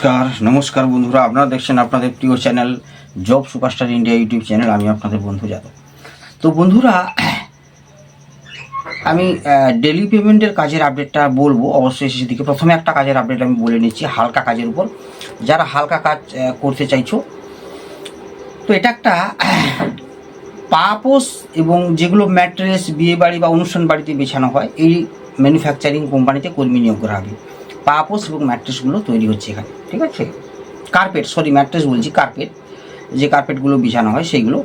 নমস্কার নমস্কার বন্ধুরা, আপনারা দেখছেন আপনাদের প্রিয় channel job superstar India YouTube channel, আমি আপনাদের বন্ধু যাদব। তো বন্ধুরা, আমি ডেলি পেমেন্টের কাজের আপডেটটা বলব, অবশ্যই সেদিকে প্রথমে একটা কাজের আপডেট আমি বলে নিচ্ছি, হালকা কাজের উপর। যারা হালকা কাজ করতে চাইছো, তো এটা একটা পাপোস এবং যেগুলো ম্যাট্রেস, বিয়ে বাড়ি বা অনুষ্ঠান বাড়িতে বেছানো হয়, এই ম্যানুফ্যাকচারিং কোম্পানিতে কর্মী নিয়োগ করা হবে। পাপোস এবং ম্যাট্রেসগুলো তৈরি হচ্ছে এখানে, ঠিক আছে? কার্পেট সরি ম্যাট্রেস বলছি কার্পেট যে কার্পেটগুলো বিছানো হয়, সেইগুলো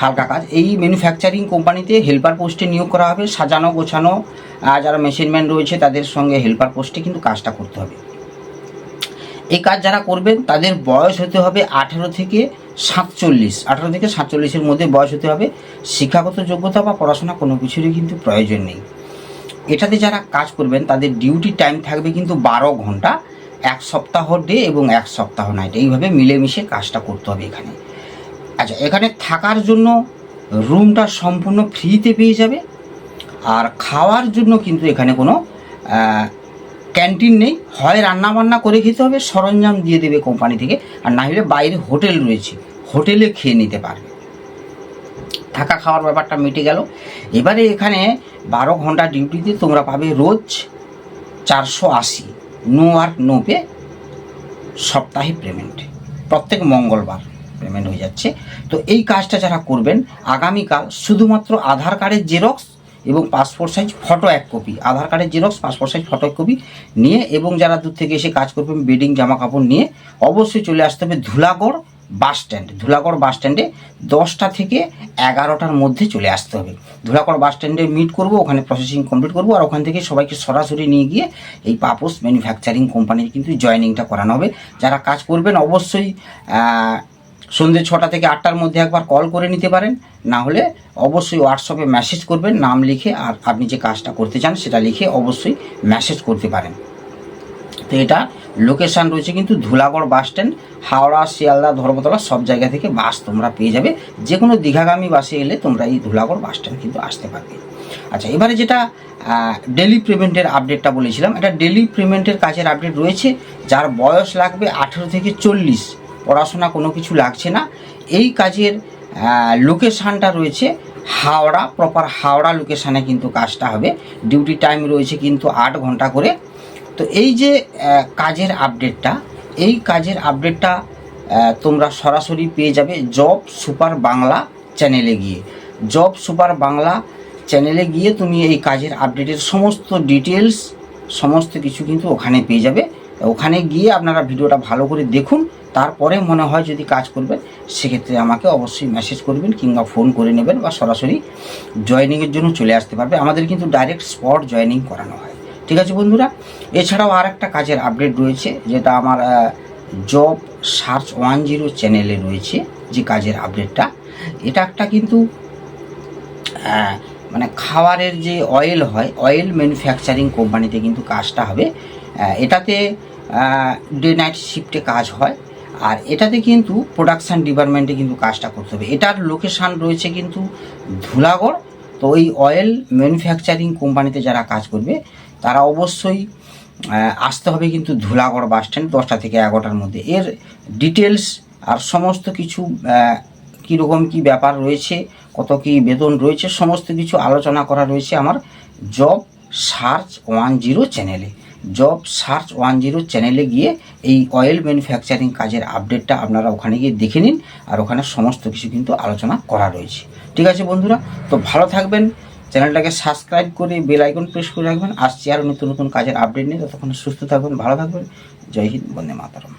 হালকা কাজ। এই ম্যানুফ্যাকচারিং কোম্পানিতে হেল্পার পোস্টে নিয়োগ করা হবে, সাজানো, গোছানো যারা মেশিনম্যান রয়েছে, তাদের সঙ্গে হেল্পার পোস্টে কিন্তু কাজটা করতে হবে। এই কাজ যারা করবেন, তাদের বয়স হতে হবে আঠেরো থেকে সাতচল্লিশ। আঠেরো থেকে সাতচল্লিশের মধ্যে বয়স হতে হবে। শিক্ষাগত যোগ্যতা বা পড়াশোনা কোনো কিছুরই কিন্তু প্রয়োজন নেই। এটাতে যারা কাজ করবেন, তাদের ডিউটি টাইম থাকবে কিন্তু বারো ঘণ্টা, এক সপ্তাহ ডে এবং এক সপ্তাহ নাইট এইভাবে মিলেমিশে কাজটা করতে হবে এখানে। আচ্ছা এখানে থাকার জন্য রুমটা সম্পূর্ণ ফ্রিতে পেয়ে যাবে। আর খাওয়ার জন্য কিন্তু এখানে কোনো ক্যান্টিন নেই। হয় রান্না বান্না করে খেতে হবে, সরঞ্জাম দিয়ে দেবে কোম্পানি থেকে। আর না হলে বাইরে হোটেল রয়েছে। হোটেলে খেয়ে নিতে পারবে। থাকা খাওয়ার ব্যাপারটা মিটে গেল। এবারে এখানে বারো ঘণ্টা ডিউটিতে তোমরা পাবে রোজ চারশো আশি। নো আর নো পে সপ্তাহে পেমেন্ট। প্রত্যেক মঙ্গলবার পেমেন্ট হয়ে যাচ্ছে। তো এই কাজটা যারা করবেন, আগামীকাল শুধুমাত্র আধার কার্ডের জেরক্স এবং পাসপোর্ট সাইজ ফটো এক কপি। আধার কার্ডের জেরক্স, পাসপোর্ট সাইজ ফটো এক কপি নিয়ে এবং যারা দূর থেকে এসে কাজ করবেন, বেডিং জামা কাপড় নিয়ে, অবশ্যই চলে আসতে হবে Dhulagarh. Bus stand Dhulagarh bus স্ট্যান্ডে দশটা থেকে এগারোটার মধ্যে চলে আসতে হবে। ধুলাগড় বাস স্ট্যান্ডে মিট করব, ওখানে প্রসেসিং কমপ্লিট করব, আর ওখান থেকে সবাইকে সরাসরি নিয়ে গিয়ে এই পাপোস ম্যানুফ্যাকচারিং কোম্পানির কিন্তু জয়েনিংটা করানো হবে। যারা কাজ করবেন, অবশ্যই সন্ধ্যে ছটা থেকে আটটার মধ্যে একবার কল করে নিতে পারেন। না হলে অবশ্যই হোয়াটসঅ্যাপে মেসেজ করবেন, নাম লিখে আর আপনি যে কাজটা করতে চান সেটা লিখে অবশ্যই মেসেজ করতে পারেন। তো এটা লোকেশান রয়েছে কিন্তু ধুলাগড় বাস স্ট্যান্ড হাওড়া, শিয়ালদা, ধর্মতলা সব জায়গা থেকে বাস তোমরা পেয়ে যাবে। যে কোনো দীঘাগামী বাসে এলে তোমরা এই ধুলাগড় বাস স্ট্যান্ড কিন্তু আসতে পারবে। আচ্ছা এবারে যেটা ডেলি পেমেন্টের আপডেটটা বলেছিলাম, এটা ডেলি পেমেন্টের কাজের আপডেট রয়েছে, যার বয়স লাগবে আঠেরো থেকে চল্লিশ। পড়াশোনা কোনো কিছু লাগছে না। এই কাজের লোকেশানটা রয়েছে হাওড়া প্রপার হাওড়া লোকেশানে কিন্তু কাজটা হবে। ডিউটি টাইম রয়েছে কিন্তু আট ঘণ্টা করে। তো এই যে কাজের আপডেটটা এই কাজের আপডেটটা তোমরা সরাসরি পেয়ে যাবে জব সুপার বাংলা চ্যানেলে গিয়ে। জব সুপার বাংলা চ্যানেলে গিয়ে তুমি এই কাজের আপডেটের সমস্ত ডিটেলস সমস্ত কিছু কিন্তু ওখানে পেয়ে যাবে। ওখানে গিয়ে আপনারা ভিডিওটা ভালো করে দেখুন, তারপরে মনে হয় যদি কাজ করবেন, সেক্ষেত্রে আমাকে অবশ্যই মেসেজ করবেন কিংবা ফোন করে নেবেন বা সরাসরি জয়েনিংয়ের জন্য চলে আসতে পারবে। আমাদের কিন্তু ডাইরেক্ট স্পট জয়েনিং করানো হয়। ঠিক আছে বন্ধুরা? এছাড়াও আর একটা কাজের আপডেট রয়েছে, যেটা আমার জব সার্চ ওয়ান জিরো চ্যানেলে রয়েছে, যে কাজের আপডেটটা এটা একটা কিন্তু মানে খাবারের যে অয়েল হয় অয়েল ম্যানুফ্যাকচারিং কোম্পানিতে কিন্তু কাজটা হবে। এটাতে ডে নাইট শিফটে কাজ হয়, আর এটাতে কিন্তু প্রোডাকশান ডিপার্টমেন্টে কিন্তু কাজটা করতে হবে। এটার লোকেশান রয়েছে কিন্তু ধুলাগড়। তো ওই অয়েল ম্যানুফ্যাকচারিং কোম্পানিতে যারা কাজ করবে তারা অবশ্যই আসতে হবে কিন্তু ধুলাগড় বাস স্ট্যান্ড দশটা থেকে এগারোটার মধ্যে। এর ডিটেলস আর সমস্ত কিছু কীরকম কী ব্যাপার রয়েছে, কত কী বেতন রয়েছে, সমস্ত কিছু আলোচনা করা রয়েছে আমার জব সার্চ ওয়ান জিরো চ্যানেলে জব সার্চ ওয়ান জিরো চ্যানেলে গিয়ে এই অয়েল ম্যানুফ্যাকচারিং কাজের আপডেটটা আপনারা ওখানে গিয়ে দেখে নিন, আর ওখানে সমস্ত কিছু কিন্তু আলোচনা করা রয়েছে। ঠিক আছে বন্ধুরা, তো ভালো থাকবেন চ্যানেলটাকে সাবস্ক্রাইব করে বেল আইকন প্রেস করে রাখবেন। আসছি আরও নতুন নতুন কাজের আপডেট নিয়ে। ততক্ষণ সুস্থ থাকবেন ভালো থাকবেন জয় হিন্দ, বন্দে মাতারম।